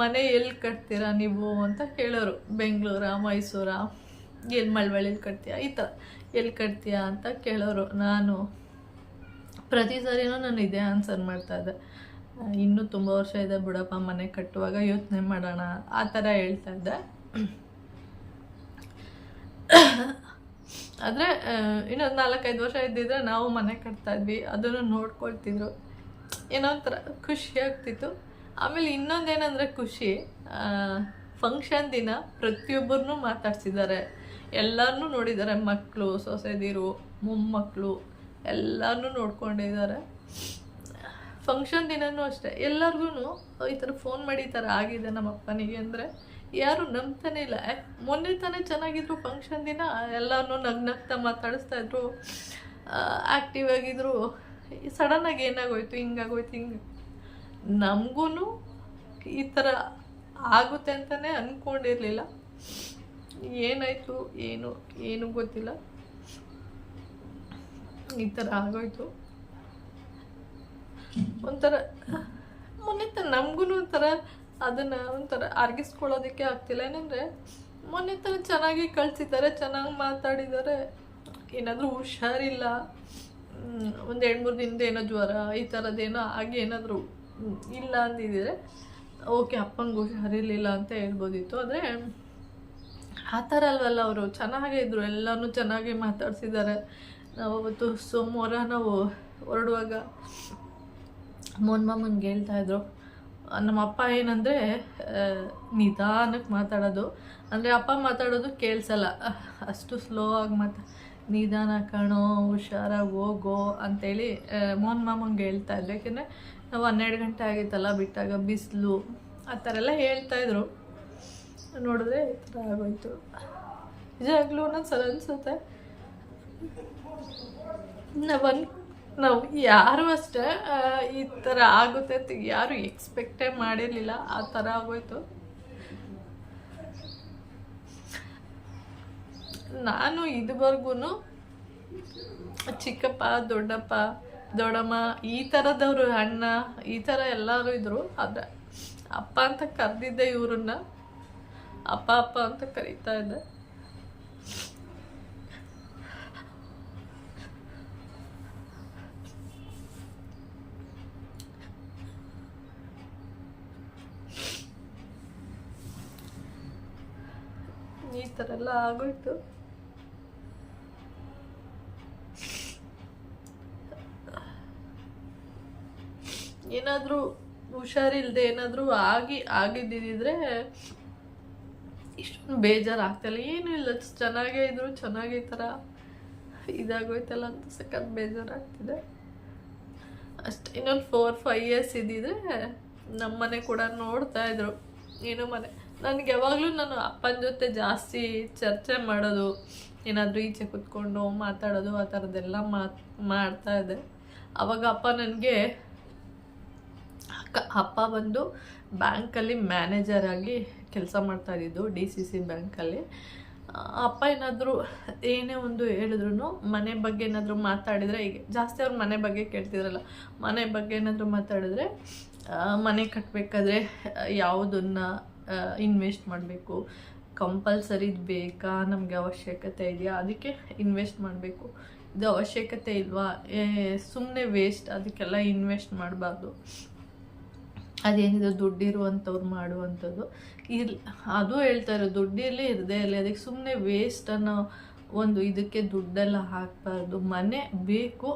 ಮನೆ ಎಲ್ಲಿ ಕಟ್ತೀರಾ ನೀವು ಅಂತ ಕೇಳೋರು. ಬೆಂಗಳೂರ, ಮೈಸೂರ ಎಲ್ಲಿ ಮಳವಳ್ಳಿಲಿ ಕಟ್ತೀಯಾ? ಈ ಥರ ಎಲ್ಲಿ ಕಟ್ತೀಯಾ ಅಂತ ಕೇಳೋರು. ನಾನು ಪ್ರತಿ ಸಾರಿನೂ ನಾನು ಇದೇ ಆನ್ಸರ್ ಮಾಡ್ತಾಯಿದ್ದೆ ಇನ್ನೂ ತುಂಬ ವರ್ಷ ಇದೆ ಬಿಡಪ್ಪ, ಮನೆ ಕಟ್ಟುವಾಗ ಯೋಚನೆ ಮಾಡೋಣ ಆ ಥರ ಹೇಳ್ತಾ ಇದ್ದೆ. ಆದರೆ ಇನ್ನೊಂದು ನಾಲ್ಕೈದು ವರ್ಷ ಇದ್ದಿದ್ರೆ ನಾವು ಮನೆ ಕಟ್ತಾ ಇದ್ವಿ, ಅದನ್ನು ನೋಡ್ಕೊಳ್ತಿದ್ರು. ಏನೋ ಒಂಥರ ಖುಷಿ ಆಗ್ತಿತ್ತು. ಆಮೇಲೆ ಇನ್ನೊಂದೇನಂದರೆ ಖುಷಿ ಫಂಕ್ಷನ್ ದಿನ ಪ್ರತಿಯೊಬ್ಬರನ್ನೂ ಮಾತಾಡ್ಸಿದ್ದಾರೆ. ಎಲ್ಲರನ್ನೂ ನೋಡಿದ್ದಾರೆ ಮಕ್ಕಳು ಸೊಸೆದಿರು ಮೊಮ್ಮಕ್ಕಳು ಎಲ್ಲರನ್ನೂ ನೋಡ್ಕೊಂಡಿದ್ದಾರೆ. ಫಂಕ್ಷನ್ ದಿನವೂ ಅಷ್ಟೇ. ಎಲ್ಲರಿಗೂ ಈ ಥರ ಫೋನ್ ಮಾಡಿ ಈ ಥರ ಆಗಿದೆ ನಮ್ಮ ಅಪ್ಪನಿಗೆ ಅಂದರೆ ಯಾರು ನಂಬ್ತಾನೆ ಇಲ್ಲ. ಮೊನ್ನೆ ತಾನೇ ಚೆನ್ನಾಗಿದ್ರು ಫಂಕ್ಷನ್ ದಿನ ಎಲ್ಲರೂ ನಗ್ ನಗ್ತಾ ಮಾತಾಡಿಸ್ತಾ ಇದ್ರು. ಆ್ಯಕ್ಟಿವ್ ಆಗಿದ್ರು. ಸಡನ್ನಾಗಿ ಏನಾಗೋಯ್ತು? ಹಿಂಗಾಗೋಯ್ತು, ಹಿಂಗೆ ನಮಗೂ ಈ ಥರ ಆಗುತ್ತೆ ಅಂತಲೇ ಅಂದ್ಕೊಂಡಿರಲಿಲ್ಲ ಏನಾಯಿತು, ಏನು ಏನು ಗೊತ್ತಿಲ್ಲ. ಈ ಥರ ಆಗೋಯ್ತು. ಒಂಥರ, ಮೊನ್ನೆ ತ ನಮಗೂ ಒಂಥರ ಅದನ್ನು ಒಂಥರ ಅರ್ಗಿಸ್ಕೊಳ್ಳೋದಕ್ಕೆ ಆಗ್ತಿಲ್ಲ. ಏನಂದರೆ ಮೊನ್ನೆ ಥರ ಚೆನ್ನಾಗಿ ಕಳಿಸಿದ್ದಾರೆ, ಚೆನ್ನಾಗಿ ಮಾತಾಡಿದ್ದಾರೆ. ಏನಾದರೂ ಹುಷಾರಿಲ್ಲ. ಒಂದು ಎರಡು ಮೂರು ದಿನದ ಏನೋ ಜ್ವರ, ಈ ಥರದ್ದೇನೋ ಆಗಿ ಏನಾದರೂ ಇಲ್ಲ ಅಂದಿದ್ದರೆ ಓಕೆ, ಅಪ್ಪಂಗೆ ಹುಷಾರಿರಲಿಲ್ಲ ಅಂತ ಹೇಳ್ಬೋದಿತ್ತು. ಆದರೆ ಆ ಥರ ಅಲ್ವಲ್ಲ ಅವರು, ಚೆನ್ನಾಗೇ ಇದ್ದರು ಎಲ್ಲನೂ ಚೆನ್ನಾಗಿ ಮಾತಾಡ್ಸಿದ್ದಾರೆ. ನಾವು ಅವತ್ತು ಸೋಮವಾರ ನಾವು ಹೊರಡುವಾಗ ಮೋನ್ ಮಾಮನ್ಗೆ ಹೇಳ್ತಾ ಇದ್ರು. ನಮ್ಮ ಅಪ್ಪ ಏನಂದರೆ ನಿಧಾನಕ್ಕೆ ಮಾತಾಡೋದು. ಅಂದರೆ ಅಪ್ಪ ಮಾತಾಡೋದು ಕೇಳಿಸಲ್ಲ. ಅಷ್ಟು ಸ್ಲೋ ಆಗಿ ಮಾತಾ, ನಿಧಾನ ಕಣೋ, ಹುಷಾರಾಗಿ ಹೋಗೋ ಅಂತೇಳಿ ಮೋನ್ ಮಾಮಂಗೆ ಹೇಳ್ತಾ ಇದ್ರು. ಯಾಕೆಂದರೆ ನಾವು ಹನ್ನೆರಡು ಗಂಟೆ ಆಗಿತ್ತಲ್ಲ, ಬಿಟ್ಟಾಗ ಬಿಸಿಲು, ಆ ಥರ ಎಲ್ಲ ಹೇಳ್ತಾಯಿದ್ರು ನೋಡಿದ್ರೆ ಈ ಥರ ಆಗೋಯ್ತು. ನಿಜವಾಗ್ಲೂ ಒಂದೊಂದ್ಸಲ ಅನಿಸುತ್ತೆ. ನಾವನ್ ನಾವು ಯಾರು ಅಷ್ಟೇ ಈ ಥರ ಆಗುತ್ತೆ ಅಂತ ಯಾರು ಎಕ್ಸ್ಪೆಕ್ಟೇ ಮಾಡಿರಲಿಲ್ಲ, ಆ ಥರ ಆಗೋಯ್ತು. ನಾನು ಇದುವರೆಗೂ ಚಿಕ್ಕಪ್ಪ, ದೊಡ್ಡಪ್ಪ, ದೊಡ್ಡಮ್ಮ, ಈ ಥರದವರು ಅಣ್ಣ, ಈ ಥರ ಎಲ್ಲರೂ ಇದ್ರು. ಆದರೆ ಅಪ್ಪ ಅಂತ ಕರೆದಿದ್ದೆ ಇವರನ್ನ ಅಪ್ಪ ಅಪ್ಪ ಅಂತ ಕರೀತಾ ಇದ್ದೆ. ಈ ಎಲ್ಲ ಆಗೋಯ್ತು. ಏನಾದರೂ ಹುಷಾರಿಲ್ಲದೆ ಏನಾದರೂ ಆಗಿ ಆಗಿದ್ದಿದ್ರೆ ಇಷ್ಟೊಂದು ಬೇಜಾರು ಆಗ್ತಾಯಿಲ್ಲ ಏನೂ ಇಲ್ಲ ಚೆನ್ನಾಗೇ ಇದ್ರು, ಚೆನ್ನಾಗಿ ಈ ಥರ ಇದಾಗೋಯ್ತಲ್ಲ ಅಂತ ಸಖತ್ ಬೇಜಾರಾಗ್ತಿದೆ. ಅಷ್ಟೇ, ಇನ್ನೊಂದು ಫೋರ್ ಫೈವ್ ಇಯರ್ಸ್ ಇದ್ದಿದ್ರೆ ನಮ್ಮನೆ ಕೂಡ ನೋಡ್ತಾ ಇದ್ರು. ಏನೋ ಮನೆ ನನಗೆ ಯಾವಾಗಲೂ ನಾನು ಅಪ್ಪನ ಜೊತೆ ಜಾಸ್ತಿ ಚರ್ಚೆ ಮಾಡೋದು, ಏನಾದರೂ ಈಚೆ ಕುತ್ಕೊಂಡು ಮಾತಾಡೋದು, ಆ ಥರದ್ದೆಲ್ಲ ಮಾಡ್ತಾ ಇದ್ದೆ. ಅವಾಗ ಅಪ್ಪ ನನಗೆ ಅಪ್ಪ ಬಂದು ಬ್ಯಾಂಕಲ್ಲಿ ಮ್ಯಾನೇಜರ್ ಆಗಿ ಕೆಲಸ ಮಾಡ್ತಾ ಇದ್ದಿದ್ದು, ಡಿ ಸಿ ಸಿ ಬ್ಯಾಂಕಲ್ಲಿ. ಅಪ್ಪ ಏನಾದರೂ ಏನೇ ಒಂದು ಹೇಳಿದ್ರು ಮನೆ ಬಗ್ಗೆ ಏನಾದರೂ ಮಾತಾಡಿದರೆ, ಈಗ ಜಾಸ್ತಿ ಅವ್ರು ಮನೆ ಬಗ್ಗೆ ಕೇಳ್ತಿದ್ರಲ್ಲ, ಮನೆ ಬಗ್ಗೆ ಏನಾದರೂ ಮಾತಾಡಿದ್ರೆ ಮನೆ ಕಟ್ಟಬೇಕಾದ್ರೆ ಯಾವುದನ್ನು ಇನ್ವೆಸ್ಟ್ ಮಾಡಬೇಕು. ಕಂಪಲ್ಸರಿ ಬೇಕಾ? ನಮಗೆ ಅವಶ್ಯಕತೆ ಇದೆಯಾ? ಅದಕ್ಕೆ ಇನ್ವೆಸ್ಟ್ ಮಾಡಬೇಕು. ಇದು ಅವಶ್ಯಕತೆ ಇಲ್ವಾ? ಸುಮ್ಮನೆ ವೇಸ್ಟ್ ಅದಕ್ಕೆಲ್ಲ ಇನ್ವೆಸ್ಟ್ ಮಾಡಬಾರ್ದು. ಅದೇನಿದೆ? ದುಡ್ಡಿರುವಂಥವ್ರು ಮಾಡುವಂಥದ್ದು. ಇರ್ ಅದು ಹೇಳ್ತಾರೆ ದುಡ್ಡಿರಲಿ ಇರದೇ ಇರಲಿ. ಅದಕ್ಕೆ ಸುಮ್ಮನೆ ವೇಸ್ಟ್ ಅನ್ನೋ ಒಂದು ಇದಕ್ಕೆ ದುಡ್ಡೆಲ್ಲ ಹಾಕಬಾರ್ದು. ಮನೆ ಬೇಕು.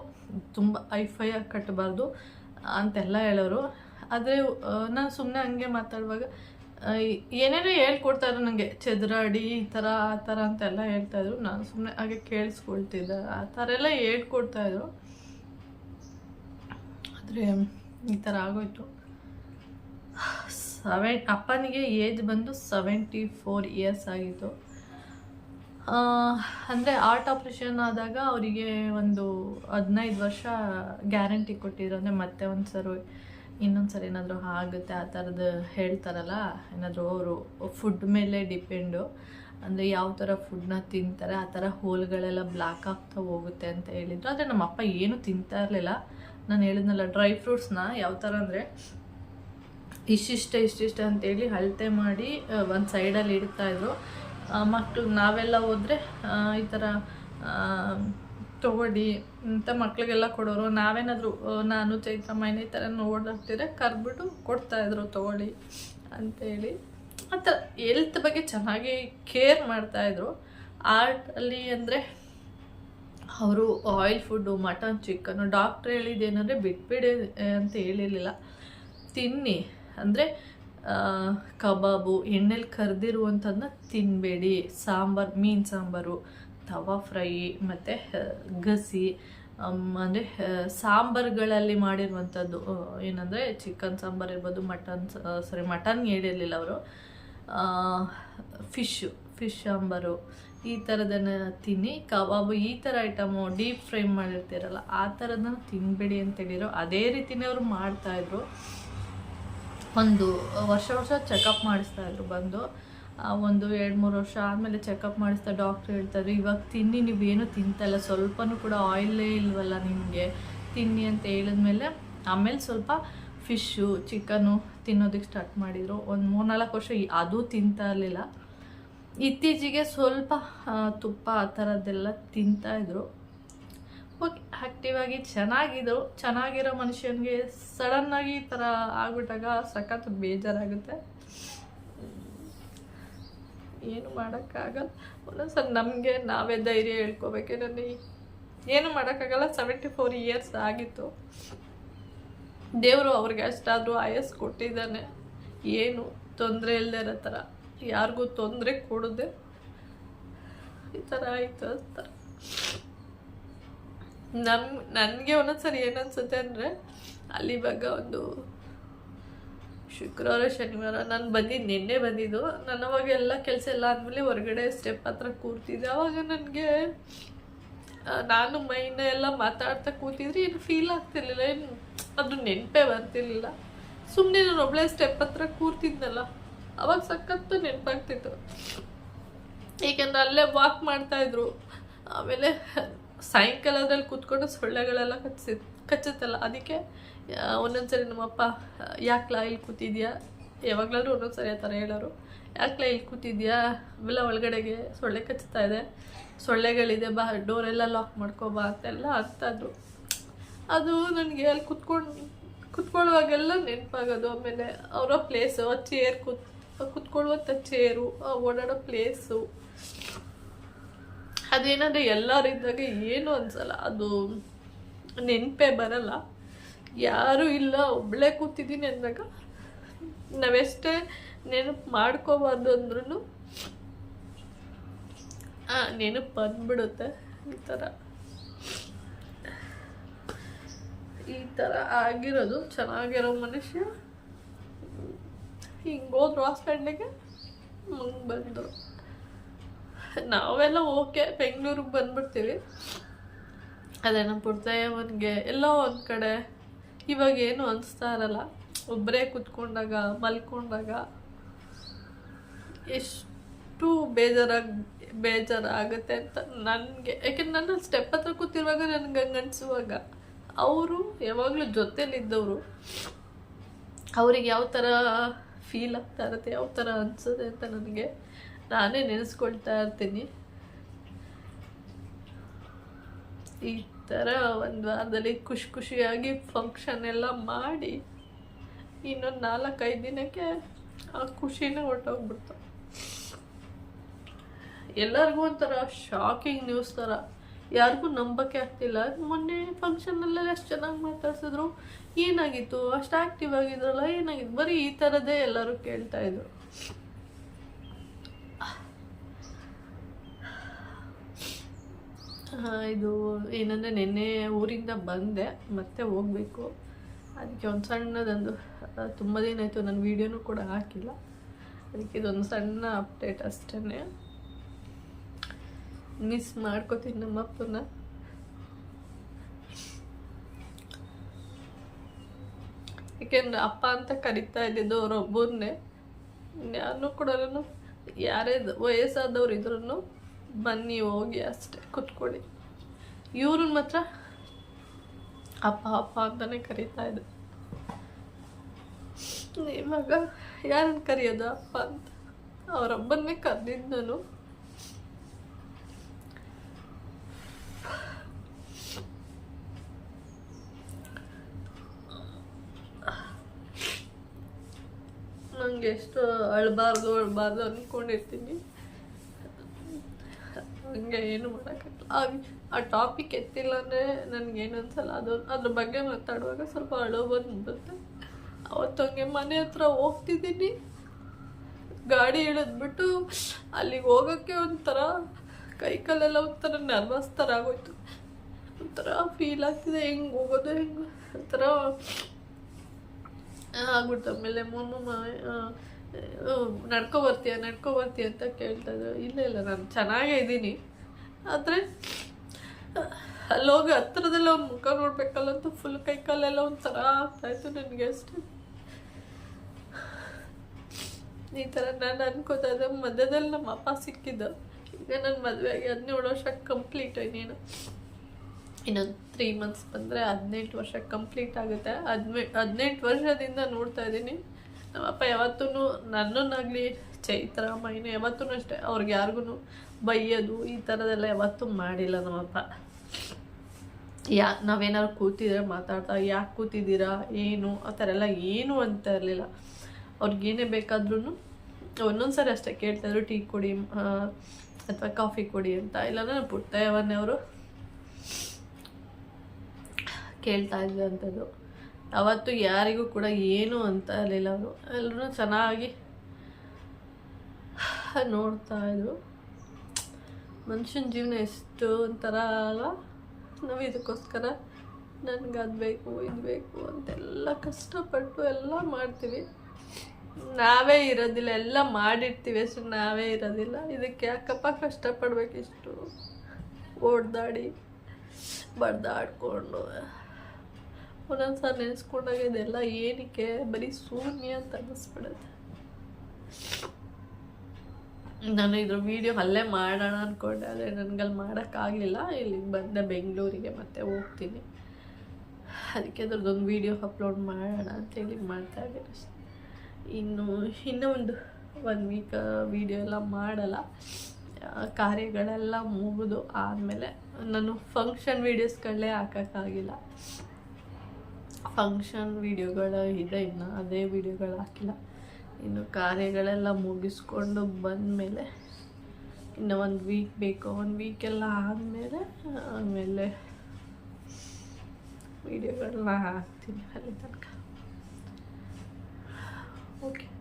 ತುಂಬ ಐಫೈಯಾಗಿ ಕಟ್ಟಬಾರ್ದು ಅಂತೆಲ್ಲ ಹೇಳೋರು. ಆದರೆ ನಾನು ಸುಮ್ಮನೆ ಹಂಗೆ ಮಾತಾಡುವಾಗ ಏನೇನೋ ಹೇಳ್ಕೊಡ್ತಾಯಿದ್ರು ನನಗೆ ಚದುರಾಡಿ, ಈ ಥರ, ಆ ಥರ ಅಂತೆಲ್ಲ ಹೇಳ್ತಾಯಿದ್ರು ನಾನು ಸುಮ್ಮನೆ ಹಾಗೆ ಕೇಳಿಸ್ಕೊಳ್ತಿದ್ದೆ. ಆ ಥರ ಎಲ್ಲ ಹೇಳ್ಕೊಡ್ತಾಯಿದ್ರು ಆದರೆ, ಈ ಥರ ಆಗೋಯ್ತು. ಸೆವೆನ್, ಅಪ್ಪನಿಗೆ ಏಜ್ ಬಂದು ಸೆವೆಂಟಿ ಫೋರ್ ಇಯರ್ಸ್ ಆಗಿತ್ತು. ಅಂದರೆ ಆರ್ಟ್ ಆಪ್ರೇಷನ್ ಆದಾಗ ಅವರಿಗೆ ಒಂದು ಹದಿನೈದು ವರ್ಷ ಗ್ಯಾರಂಟಿ ಕೊಟ್ಟಿದ್ರು. ಅಂದರೆ ಮತ್ತೆ ಒಂದು ಸರಿ ಇನ್ನೊಂದು ಏನಾದರೂ ಆಗುತ್ತೆ ಆ ಥರದ್ದು ಹೇಳ್ತಾರಲ್ಲ, ಏನಾದರೂ ಅವರು ಫುಡ್ ಮೇಲೆ ಡಿಪೆಂಡು ಅಂದರೆ ಯಾವ ಥರ ಫುಡ್ನ ತಿಂತಾರೆ, ಆ ಥರ ಹೋಲ್ಗಳೆಲ್ಲ ಬ್ಲ್ಯಾಕ್ ಆಗ್ತಾ ಹೋಗುತ್ತೆ ಅಂತ ಹೇಳಿದ್ರು. ಆದರೆ ನಮ್ಮ ಅಪ್ಪ ಏನೂ ತಿಂತಾ ಇರಲಿಲ್ಲ. ನಾನು ಹೇಳಿದ್ನಲ್ಲ ಡ್ರೈ ಫ್ರೂಟ್ಸ್ನ ಯಾವ ಥರ ಅಂದರೆ ಇಷ್ಟಿಷ್ಟ ಇಷ್ಟಿಷ್ಟ ಅಂತೇಳಿ ಅಳತೆ ಮಾಡಿ ಒಂದು ಸೈಡಲ್ಲಿ ಇಡ್ತಾಯಿದ್ರು ಮಕ್ಕಳು ನಾವೆಲ್ಲ ಹೋದರೆ ಈ ಥರ ತಗೊಳ್ಳಿ ಅಂತ ಮಕ್ಳಿಗೆಲ್ಲ ಕೊಡೋರು. ನಾವೇನಾದರೂ ನಾನು ಚೈತ್ರಮ್ಮನ ಈ ಥರ ನೋಡಾಗ್ತಿದ್ರೆ ಕರ್ಬಿಟ್ಟು ಕೊಡ್ತಾಯಿದ್ರು ತಗೊಳ್ಳಿ ಅಂತೇಳಿ. ಆ ಥರ ಹೆಲ್ತ್ ಬಗ್ಗೆ ಚೆನ್ನಾಗಿ ಕೇರ್ ಮಾಡ್ತಾಯಿದ್ರು ಆರ್ಟಲ್ಲಿ ಅಂದರೆ ಅವರು oil food mutton chicken doctor ಹೇಳಿದ್ದೇನೆಂದರೆ ಬಿಟ್ಬಿಡಿ ಅಂತ ಹೇಳಿರಲಿಲ್ಲ. ತಿನ್ನಿ ಅಂದರೆ ಕಬಾಬು, ಎಣ್ಣೆಲಿ ಕರೆದಿರುವಂಥದ್ದನ್ನ ತಿನ್ನಬೇಡಿ ಸಾಂಬಾರು, ಮೀನು ಸಾಂಬಾರು. ತವಾ ಫ್ರೈ ಮತ್ತು ಗಸಿ ಅಂದರೆ ಸಾಂಬಾರುಗಳಲ್ಲಿ ಮಾಡಿರುವಂಥದ್ದು ಏನಂದರೆ, ಚಿಕನ್ ಸಾಂಬಾರು ಇರ್ಬೋದು, ಮಟನ್ ಸಾರಿ ಮಟನ್ ಹೇಳಿರಲಿಲ್ಲ ಅವರು. ಫಿಶ್ಶು ಫಿಶ್ ಸಾಂಬಾರು, ಈ ಥರದನ್ನ ತಿನ್ನಿ. ಕಬಾಬು, ಈ ಥರ ಐಟಮು ಡೀಪ್ ಫ್ರೈ ಮಾಡಿರ್ತೀರಲ್ಲ, ಆ ಥರದನ್ನು ತಿನ್ನಬೇಡಿ ಅಂತೇಳಿರೋ ಅದೇ ರೀತಿನೇ ಅವರು ಮಾಡ್ತಾಯಿದ್ರು ಒಂದು, ವರ್ಷ ವರ್ಷ ಚೆಕಪ್ ಮಾಡಿಸ್ತಾ ಇದ್ರು ಬಂದು. ಒಂದು ಎರಡು ಮೂರು ವರ್ಷ ಆದಮೇಲೆ ಚೆಕಪ್ ಮಾಡಿಸ್ತಾ ಡಾಕ್ಟ್ರ್ ಹೇಳ್ತಾರೆ, ಇವಾಗ ತಿನ್ನಿ, ನೀವೇನು ತಿಂತಲ್ಲ ಸ್ವಲ್ಪನೂ ಕೂಡ ಆಯಿಲೇ ಇಲ್ವಲ್ಲ ನಿಮಗೆ, ತಿನ್ನಿ ಅಂತ ಹೇಳಿದ್ಮೇಲೆ ಆಮೇಲೆ ಸ್ವಲ್ಪ ಫಿಶ್ಶು ಚಿಕನು ತಿನ್ನೋದಕ್ಕೆ ಸ್ಟಾರ್ಟ್ ಮಾಡಿದರು. ಒಂದು ಮೂರ್ನಾಲ್ಕು ವರ್ಷ ಅದು ತಿಂತಾ ಇರಲಿಲ್ಲ. ಇತ್ತೀಚೆಗೆ ಸ್ವಲ್ಪ ತುಪ್ಪ ಆ ಥರದ್ದೆಲ್ಲ ತಿಂತಾಯಿದ್ರು ಓಕೆ ಆ್ಯಕ್ಟಿವ್ ಆಗಿ ಚೆನ್ನಾಗಿದ್ರು. ಚೆನ್ನಾಗಿರೋ ಮನುಷ್ಯನಿಗೆ ಸಡನ್ನಾಗಿ ಈ ಥರ ಆಗ್ಬಿಟ್ಟಾಗ ಸಖತ್ ಬೇಜಾರಾಗುತ್ತೆ. ಏನು ಮಾಡೋಕ್ಕಾಗಲ್ಲ. ಒಂದೊಂದ್ಸಲ ನಮಗೆ ನಾವೇ ಧೈರ್ಯ ಹೇಳ್ಕೊಬೇಕೆ. ನನಗೆ ಏನು ಮಾಡೋಕ್ಕಾಗಲ್ಲ. ಸೆವೆಂಟಿ ಫೋರ್ ಇಯರ್ಸ್ ಆಗಿತ್ತು. ದೇವರು ಅವ್ರಿಗೆ ಅಷ್ಟಾದರೂ ಆಯಸ್ ಕೊಟ್ಟಿದ್ದಾನೆ. ಏನು ತೊಂದರೆ ಇಲ್ಲದೆ ಇರೋ ಥರ. ಯಾರಿಗೂ ತೊಂದರೆ ಕೊಡದೆ ಈ ಥರ ಆಯಿತು ಅಂತ. ನಮ್ಮ ನನಗೆ ಒಂದೊಂದ್ಸರಿ ಏನನ್ಸುತ್ತೆ ಅಂದರೆ, ಅಲ್ಲಿ ಇವಾಗ ಒಂದು ಶುಕ್ರವಾರ, ಶನಿವಾರ ನಾನು ಬಂದಿದ್ದು ನಿನ್ನೆ ಬಂದಿದ್ದು. ನಾನು ಅವಾಗ ಎಲ್ಲ ಕೆಲಸ ಎಲ್ಲ ಆದಮೇಲೆ ಹೊರಗಡೆ ಸ್ಟೆಪ್ ಹತ್ರ ಕೂರ್ತಿದ್ದೆ. ಅವಾಗ ನನಗೆ ನಾನು ಮೈನ ಎಲ್ಲ ಮಾತಾಡ್ತಾ ಕೂತಿದ್ರೆ ಏನು ಫೀಲ್ ಆಗ್ತಿರ್ಲಿಲ್ಲ, ಏನು ಅದು ನೆನಪೇ ಬರ್ತಿರ್ಲಿಲ್ಲ. ಸುಮ್ಮನೆ ನಾನು ಒಬ್ಳೆ ಸ್ಟೆಪ್ ಹತ್ರ ಕೂರ್ತಿದ್ನಲ್ಲ, ಅವಾಗ ಸಖತ್ತು ನೆನಪಾಗ್ತಿತ್ತು. ಏಕೆಂದ್ರೆ ಅಲ್ಲೇ ವಾಕ್ ಮಾಡ್ತಾ ಇದ್ರು. ಆಮೇಲೆ ಸಾಯಂಕಾಲದಲ್ಲಿ ಕೂತ್ಕೊಂಡು ಸೊಳ್ಳೆಗಳೆಲ್ಲ ಕಚ್ಚಿ ಕಚ್ಚುತ್ತಲ್ಲ, ಅದಕ್ಕೆ ಆ, ಒಂದೊಂದ್ಸರಿ ನಮ್ಮಪ್ಪ ಯಾಕ್ಲಾ ಇಲ್ಲಿ ಕೂತಿದ್ಯಾ? ಯಾವಾಗಲಾದ್ರೂ ಒಂದೊಂದ್ಸರಿ ಆ ಥರ ಹೇಳೋರು. ಯಾಕ್ಲ ಇಲ್ಲಿ ಕೂತಿದ್ಯಾ? ಅವೆಲ್ಲ ಒಳಗಡೆಗೆ ಸೊಳ್ಳೆ ಕಚ್ತಾ ಇದೆ. ಸೊಳ್ಳೆಗಳಿದೆ ಬಾ ಡೋರೆಲ್ಲ ಲಾಕ್ ಮಾಡ್ಕೊಬಾ ಅಂತೆಲ್ಲ ಅಂತಾದ್ರು. ಅದು ನನಗೆ ಅಲ್ಲಿ ಕುತ್ಕೊಂಡು ಕುತ್ಕೊಳ್ಳುವಾಗೆಲ್ಲ ನೆನಪಾಗೋದು. ಆಮೇಲೆ ಅವರ ಪ್ಲೇಸು ಆ ಚೇರ್ ಕೂತ್ ಕುತ್ಕೊಳ್ಳುವಂಥ ಚೇರು ಆ ಓಡಾಡೋ ಪ್ಲೇಸು ಅದೇನಂದರೆ ಎಲ್ಲರಿದ್ದಾಗ ಏನು ಅನ್ಸಲ್ಲ. ಅದು ನೆನಪೇ ಬರಲ್ಲ. ಯಾರೂ ಇಲ್ಲ ಒಬ್ಬಳೇ ಕೂತಿದ್ದೀನಿ ಅಂದಾಗ ನಾವೆಷ್ಟೇ ನೆನಪು ಮಾಡ್ಕೋಬಾರ್ದು ಅಂದ್ರೂ ನೆನಪು ಬಂದ್ಬಿಡುತ್ತೆ ಈ ಥರ. ಈ ಥರ ಆಗಿರೋದು, ಚೆನ್ನಾಗಿರೋ ಮನುಷ್ಯ. ಹಿಂಗೆ ಹೋದ್ರು ಹಾಸ್ಪಿಟ್ಲಿಗೆ ಹಂಗೆ ಬಂದರು. ನಾವೆಲ್ಲ ಓಕೆ, ಬೆಂಗಳೂರಿಗೆ ಬಂದ್ಬಿಡ್ತೀವಿ. ಅದೇ ನಮ್ಮ ಪುರ್ತಯ್ಯವನಿಗೆ ಎಲ್ಲೋ ಒಂದು ಕಡೆ ಇವಾಗ ಏನು ಅನಿಸ್ತಾ ಇರಲ್ಲ. ಒಬ್ಬರೇ ಕುತ್ಕೊಂಡಾಗ, ಮಲ್ಕೊಂಡಾಗ ಎಷ್ಟು ಬೇಜಾರಾಗ, ಬೇಜಾರಾಗುತ್ತೆ ಅಂತ ನನಗೆ. ಯಾಕೆಂದ್ರೆ ನನ್ನ ಸ್ಟೆಪ್ ಹತ್ರ ಕೂತಿರುವಾಗ ನನಗೆ ಹಂಗೆ ಅನಿಸುವಾಗ ಅವರು ಯಾವಾಗಲೂ ಜೊತೇಲಿದ್ದವರು. ಅವ್ರಿಗೆ ಯಾವ ಥರ ಫೀಲ್ ಆಗ್ತಾ ಇರುತ್ತೆ, ಯಾವ ಥರ ಅನಿಸುತ್ತೆ ಅಂತ ನನಗೆ ನಾನೇ ನೆನೆಸ್ಕೊಳ್ತಾ ಇರ್ತೀನಿ. ಈ ಥರ ಒಂದು ವಾರದಲ್ಲಿ ಖುಷಿ ಖುಷಿಯಾಗಿ ಫಂಕ್ಷನ್ ಎಲ್ಲ ಮಾಡಿ ಇನ್ನೊಂದು ನಾಲ್ಕೈದು ದಿನಕ್ಕೆ ಆ ಖುಷಿನೇ ಹೊರಟೋಗ್ಬಿಡ್ತು. ಎಲ್ಲರಿಗೂ ಒಂಥರ ಶಾಕಿಂಗ್ ನ್ಯೂಸ್ ಥರ. ಯಾರಿಗೂ ನಂಬಕ್ಕೆ ಆಗ್ತಿಲ್ಲ. ಮೊನ್ನೆ ಫಂಕ್ಷನಲ್ಲೆಲ್ಲ ಎಷ್ಟು ಚೆನ್ನಾಗಿ ಮಾತಾಡ್ಸಿದ್ರು. ಏನಾಗಿತ್ತು? ಅಷ್ಟು ಆ್ಯಕ್ಟಿವ್ ಆಗಿದ್ರಲ್ಲ, ಏನಾಗಿತ್ತು? ಬರೀ ಈ ಥರದ್ದೇ ಎಲ್ಲರೂ ಕೇಳ್ತಾ ಇದ್ರು ಆ, ಇದು ಏನಂದರೆ ನಿನ್ನೆ ಊರಿಂದ ಬಂದೆ, ಮತ್ತೆ ಹೋಗಬೇಕು. ಅದಕ್ಕೆ ಒಂದು ಸಣ್ಣದೊಂದು ತುಂಬ ದಿನ ಆಯಿತು ನಾನು ವೀಡಿಯೋನೂ ಕೂಡ ಹಾಕಿಲ್ಲ. ಅದಕ್ಕೆ ಇದೊಂದು ಸಣ್ಣ ಅಪ್ಡೇಟ್ ಅಷ್ಟೇ ಮಿಸ್ ಮಾಡ್ಕೋತೀನಿ ನಮ್ಮ ಅಪ್ಪನ ಯಾಕೆಂದ್ರೆ ಅಪ್ಪ ಅಂತ ಕರಿತಾ ಇದ್ದಿದ್ದು ಅವರೊಬ್ಬರನ್ನೇ ಯಾರನ್ನೂ ಕೂಡ ಯಾರೇ ವಯಸ್ಸಾದವ್ರು ಇದ್ರೂ ಬನ್ನಿ, ಹೋಗಿ ಅಷ್ಟೇ, ಕುತ್ಕೊಳ್ಳಿ. ಇವ್ರನ್ನ ಮಾತ್ರ ಅಪ್ಪ ಅಪ್ಪ ಅಂತಾನೆ ಕರೀತಾ ಇದ್ದೆ ಮಗ ಯಾರನ್ನು ಕರೆಯೋದು ಅಪ್ಪ ಅಂತ? ಅವರೊಬ್ಬನ್ನೇ ಕರೆದಿದ್ದು ನಾನು. ನಂಗೆ ಎಷ್ಟು ಅಳಬಾರ್ದು ಅಳಬಾರ್ದು ಅಂದ್ಕೊಂಡಿರ್ತೀನಿ ಹಂಗೆ ಏನು ಮಾಡೋಕ್ಕಾಗಲ್ಲ ಆ ಟಾಪಿಕ್ ಎತ್ತಿಲ್ಲ ಅಂದರೆ ಏನು ಅನ್ಸಲ್ಲ. ಅದು ಅದ್ರ ಬಗ್ಗೆ ಮಾತಾಡುವಾಗ ಸ್ವಲ್ಪ ಅಳೋ ಬಂದ್ಬಿಡುತ್ತೆ. ಅವತ್ತು ಹಂಗೆ ಮನೆ ಹತ್ರ ಹೋಗ್ತಿದ್ದೀನಿ. ಗಾಡಿ ಇಳಿದ್ಬಿಟ್ಟು ಅಲ್ಲಿಗೆ ಹೋಗೋಕ್ಕೆ ಒಂಥರ ಕೈ ಕಾಲೆಲ್ಲ ಒಂಥರ ನರ್ವಸ್ ಥರ ಆಗೋಯ್ತು. ಒಂಥರ ಫೀಲ್ ಆಗ್ತಿದೆ. ಹೆಂಗೆ ಹೋಗೋದು, ಹೆಂಗೆ ಒಂಥರ ಆಗ್ಬಿಡ್ತು ಆಮೇಲೆ ಮೊಮ್ಮ ನಡ್ಕೊ ಬರ್ತೀಯ ನಡ್ಕೊ ಬರ್ತೀಯ ಅಂತ ಕೇಳ್ತಾ ಇದ್ರು. ಇಲ್ಲ ಇಲ್ಲ, ನಾನು ಚೆನ್ನಾಗೇ ಇದ್ದೀನಿ. ಆದರೆ ಅಲ್ಲೋಗಿ ಹತ್ರದಲ್ಲ ಅವ್ನ ಮುಖ ನೋಡ್ಬೇಕಲ್ಲ ಅಂತ ಫುಲ್ ಕೈ ಕಾಲೆಲ್ಲ ಒಂಥರ ಆಗ್ತಾಯಿತ್ತು ನನಗೆ ಅಷ್ಟೇ. ಈ ಥರ ನಾನು ಅನ್ಕೋತಾ ಇದ್ದೆ. ಮಧ್ಯದಲ್ಲಿ ನಮ್ಮ ಅಪ್ಪ ಸಿಕ್ಕಿದ್ದ. ಈಗ ನನ್ನ ಮದುವೆಗೆ ಹದಿನೇಳು ವರ್ಷ ಕಂಪ್ಲೀಟ್ ಇನ್ನೇನು ಇನ್ನೊಂದು ತ್ರೀ ಮಂತ್ಸ್ ಬಂದರೆ ಹದಿನೆಂಟು ವರ್ಷ ಕಂಪ್ಲೀಟ್ ಆಗುತ್ತೆ. ಹದಿನೆ ಹದಿನೆಂಟು ವರ್ಷದಿಂದ ನೋಡ್ತಾ ಇದ್ದೀನಿ. ನಮ್ಮಪ್ಪ ಯಾವತ್ತೂ ನನ್ನನ್ನಾಗಲಿ ಚೈತ್ರ, ಮೈನ ಯಾವತ್ತೂ ಅಷ್ಟೇ, ಅವ್ರಿಗೆ ಯಾರಿಗೂ ಬೈಯೋದು, ಈ ಥರದೆಲ್ಲ ಯಾವತ್ತೂ ಮಾಡಿಲ್ಲ ನಮ್ಮಪ್ಪ. ಯಾ, ನಾವೇನಾದ್ರು ಕೂತಿದ್ರೆ ಮಾತಾಡ್ತಾ, ಯಾಕೆ ಕೂತಿದ್ದೀರಾ, ಏನು, ಆ ಥರ ಎಲ್ಲ ಏನು ಅಂತ ಇರಲಿಲ್ಲ. ಅವ್ರಿಗೇನೇ ಬೇಕಾದ್ರೂ ಒಂದೊಂದು ಸರಿ ಅಷ್ಟೇ ಕೇಳ್ತಾಯಿದ್ರು ಟೀ ಕೊಡಿ ಅಥವಾ ಕಾಫಿ ಕೊಡಿ ಅಂತ. ಇಲ್ಲಾಂದ್ರೆ ಪುಟ್ಟಯ್ಯವನ್ನೇ ಅವರು ಕೇಳ್ತಾ ಇದ್ದೆ ಅಂಥದ್ದು ಅವತ್ತು ಯಾರಿಗೂ ಕೂಡ ಏನು ಅಂತ ಇರಲಿಲ್ಲ ಅವರು. ಎಲ್ಲರೂ ಚೆನ್ನಾಗಿ ನೋಡ್ತಾ ಇದ್ರು. ಮನುಷ್ಯನ ಜೀವನ ಎಷ್ಟು ಒಂಥರ ಅಲ್ಲ ನಾವು ಇದಕ್ಕೋಸ್ಕರ ನನಗೆ ಅದು ಬೇಕು, ಇದು ಬೇಕು ಅಂತೆಲ್ಲ ಕಷ್ಟಪಟ್ಟು ಎಲ್ಲ ಮಾಡ್ತೀವಿ. ನಾವೇ ಇರೋದಿಲ್ಲ, ಎಲ್ಲ ಮಾಡಿರ್ತೀವಿ ಅಷ್ಟು, ನಾವೇ ಇರೋದಿಲ್ಲ. ಇದಕ್ಕೆ ಯಾಕಪ್ಪ ಕಷ್ಟಪಡ್ಬೇಕಿಷ್ಟು ಓಡ್ದಾಡಿ ಬಡ್ದಾಡ್ಕೊಂಡು ಒಂದೊಂದು ಸಾರಿ ನೆನೆಸ್ಕೊಂಡಾಗ ಇದೆಲ್ಲ ಏನಕ್ಕೆ? ಬರೀ ಶೂನ್ಯ ಅಂತ ಅನ್ನಿಸ್ಬಿಡುತ್ತೆ. ನಾನು ಇದ್ರ ವಿಡಿಯೋ ಅಲ್ಲೇ ಮಾಡೋಣ ಅಂದ್ಕೊಂಡೆ ಆದರೆ ನನಗಲ್ಲಿ ಮಾಡೋಕ್ಕಾಗಲಿಲ್ಲ. ಇಲ್ಲಿಗೆ ಬಂದೆ ಬೆಂಗಳೂರಿಗೆ, ಮತ್ತೆ ಹೋಗ್ತೀನಿ. ಅದಕ್ಕೆ ಅದ್ರದ್ದೊಂದು ವಿಡಿಯೋ ಅಪ್ಲೋಡ್ ಮಾಡೋಣ ಅಂತೇಳಿ ಮಾಡ್ತಾ ಇದ್ದೀನಿ ಇನ್ನು, ಇನ್ನೂ ಒಂದು ಒನ್ ವೀಕ್ ವೀಡಿಯೋ ಎಲ್ಲ ಮಾಡಲ್ಲ. ಕಾರ್ಯಗಳೆಲ್ಲ ಮುಗಿದು ಆದಮೇಲೆ ನಾನು ಫಂಕ್ಷನ್ ವೀಡಿಯೋಸ್ಗಳೇ ಹಾಕೋಕ್ಕಾಗಿಲ್ಲ. ಫಂಕ್ಷನ್ ವೀಡಿಯೋಗಳು ಇದೆ ಇನ್ನು, ಅದೇ ವೀಡಿಯೋಗಳು ಹಾಕಿಲ್ಲ. ಇನ್ನು ಕಾರ್ಯಗಳೆಲ್ಲ ಮುಗಿಸ್ಕೊಂಡು ಬಂದಮೇಲೆ ಇನ್ನು ಒಂದು ವೀಕ್ ಬೇಕು. ಒಂದು ವೀಕೆಲ್ಲ ಆದಮೇಲೆ ಆಮೇಲೆ ವೀಡಿಯೋಗಳನ್ನ ಹಾಕ್ತೀನಿ ಅಲ್ಲಿ ತನಕ. ಓಕೆ